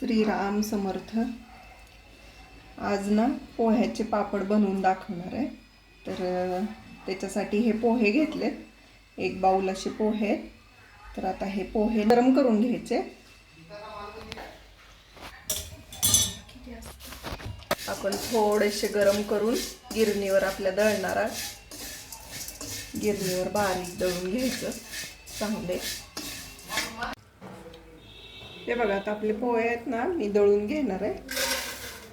श्रीराम समर्थ. आज ना पोह्याचे पापड बनवून दाखवणार आहे. तर त्याच्यासाठी हे पोहे घेतलेत. एक बाऊल असे पोहे तर आता हे पोहे गरम करून घ्यायचे. आपण थोडेसे गरम करून गिरणीवर आपल्या दळणारा गिरणीवर बारीक दळून घ्यायचं. चांगले. हे बघा आता आपले पोहे आहेत ना मी दळून घेणार आहे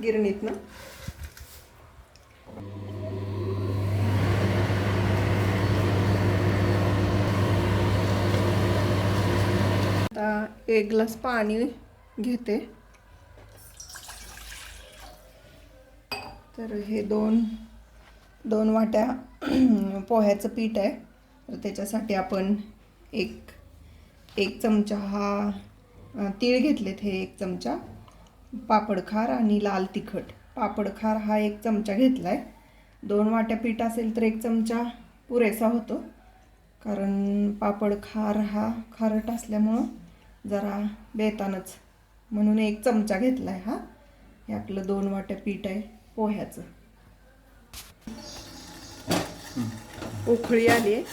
गिरणीतनं. आता एक ग्लास पाणी घेते. तर हे दोन दोन वाट्या पोह्याचं पीठ आहे. तर त्याच्यासाठी आपण एक एक चमचा हा तीळ घेतलेत हे एक चमचा. पापडखार आणि लाल तिखट. पापडखार हा एक चमचा घेतला आहे दोन वाट्या पीठ असेल तर एक चमचा पुरेसा होतो. कारण पापडखार हा खारट असल्यामुळं जरा बेतानच. म्हणून एक चमचा घेतला आहे हा. हे आपलं दोन वाट्या पीठ आहे पोह्याचं. उखळी आली आहे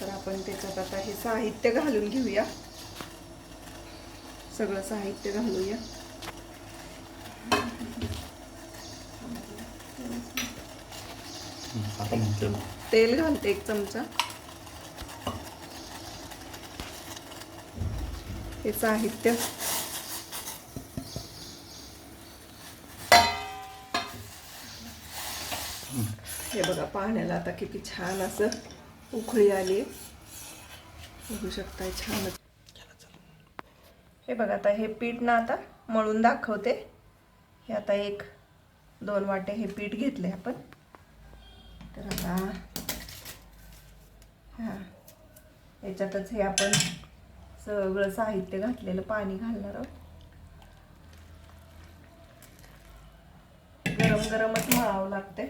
तर आपण त्याच्यात आता हे साहित्य घालून घेऊया. सगळं साहित्य घालूया. तेल घालते एक चमचा. हे साहित्य. हे बघा पाण्याला आता किती छान असं उखळी आली बघू शकताय छानच. हे बघा आता हे पीठ ना आता मळून दाखवते. हे आता एक दोन वाटे हे पीठ घेतले आपण. तर आता हां. याच्यातच हे आपण सगळं साहित्य घातलेलं पाणी घालणार आहोत. गरम गरमच मळावं लागते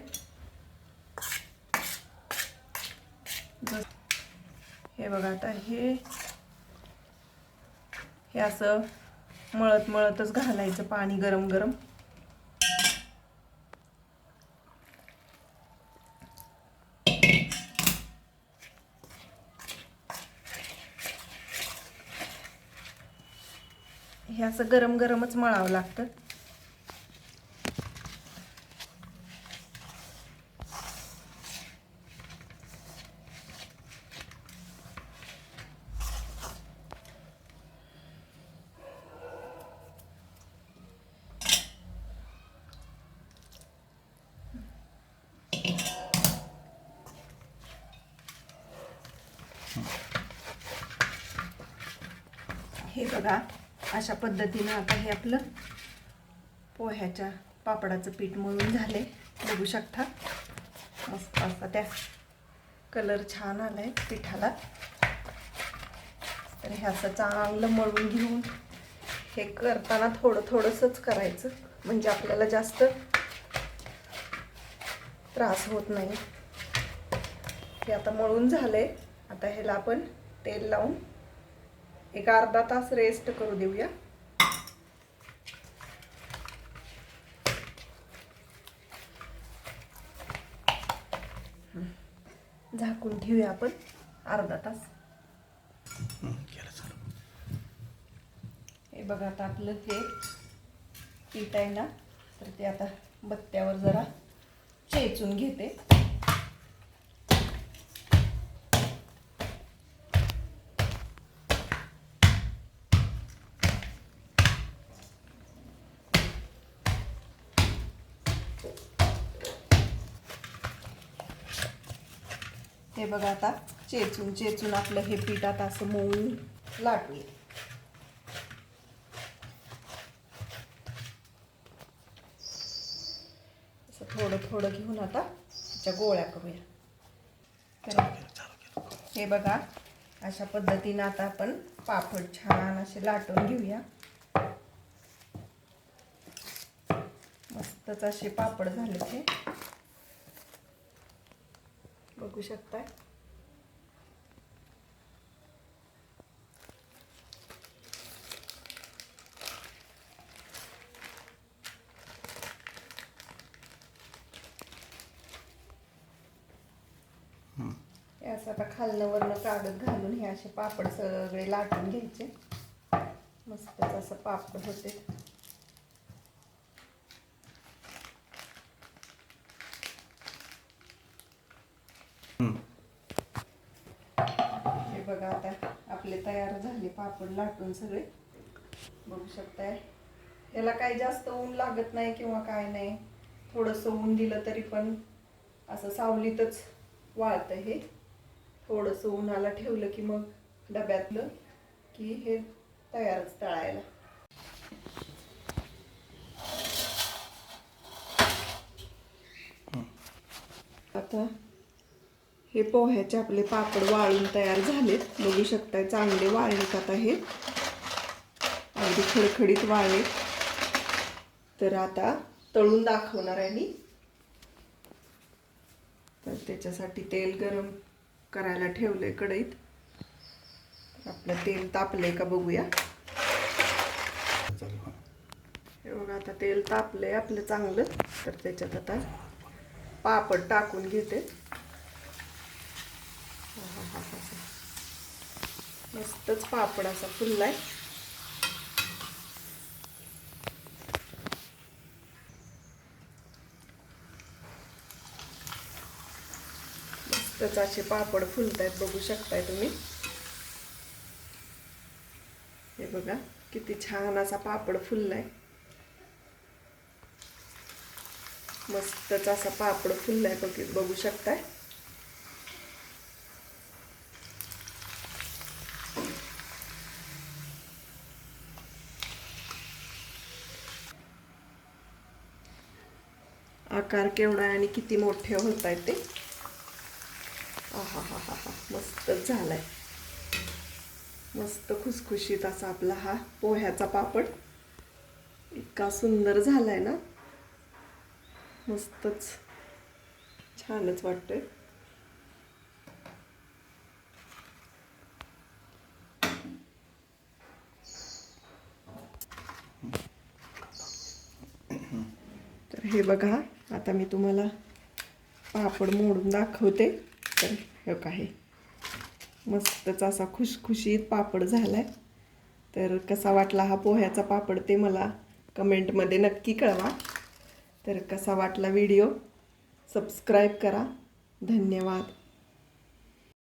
हे बघा आता हे हे असं मळत मळतच घालायचं पाणी गरम गरम. हे असं गरम गरमच मळावं लागतं. हे बघा अशा पद्धतीनं आता हे आपलं पोह्याच्या पापडाचं पीठ मळून झाले बघू शकता. मस्त असा त्या कलर छान आलाय पिठाला. तर हे असं चांगलं मळून घेऊन हे करताना थोडं थोडंसंच करायचं. म्हणजे आपल्याला जास्त त्रास होत नाही. हे आता मळून झाले आता ह्याला आपण तेल लावून एक अर्धा तास रेस्ट करू देऊया. झाकून ठेवूया आपण अर्धा तास. हे बघा आता आपलं हे पीठ आहे ना तर ते आता बत्त्यावर जरा चेचून घेते. हे बघा आता चेचून चेचून आपलं हे पीठ आता असं मऊ लाटूया. असं थोडं थोडं घेऊन आता त्याच्या गोळ्या करूया. तर हे बघा अशा पद्धतीनं आता आपण पापड छान असे लाटून घेऊया. मस्तच असे पापड झाले ते बघू शकताय. असं आता खालनवरनं काढत घालून हे असे पापड सगळे लाटून घ्यायचे. मस्तच असं पापड होते. बघा आता आपले तयार झाले पापड लाटून सगळे. बघू शकताय. याला काही जास्त ऊन लागत नाही किंवा काय नाही. थोडंसं ऊन दिलं तरी पण असं सावलीतच वाळतं हे. थोडंसं उन्हाला ठेवलं की मग डब्यातलं की हे तयारच तळायला. आता हे पोह्याचे आपले पापड वाळून तयार झालेत. बघू शकताय चांगले वाळलेत आता हे अगदी खडखडीत वाळले. तर आता तळून दाखवणार आहे मी. तर त्याच्यासाठी तेल गरम करायला ठेवलंय कढईत. तर आपलं तेल तापलंय का बघूया. हे बघा आता तेल तापलंय आपलं चांगलं. तर त्याच्यात आता पापड टाकून घेते. मस्तच पापड असा फुललाय. मस्तच असे पापड फुलतायत बघू शकताय तुम्ही. हे बघा किती छान असा पापड फुललाय. मस्तच असा पापड फुललाय बघू शकताय. आकार केवढा आहे आणि किती मोठे होत आहेत ते? हा हा हा मस्तच झालाय. मस्त खुसखुशीत असा आपला हा पोह्याचा पापड. इतका सुंदर झालाय ना? मस्तच. छानच वाटतंय. तर हे बघा आता मी तुम्हाला पापड मोडून दाखवते. तर हे काय मस्तच असा खुशखुशीत पापड झाला आहे तर कसा वाटला हा पोह्याचा पापड ते मला कमेंटमध्ये नक्की कळवा. तर कसा वाटला व्हिडिओ? सबस्क्राईब करा. धन्यवाद.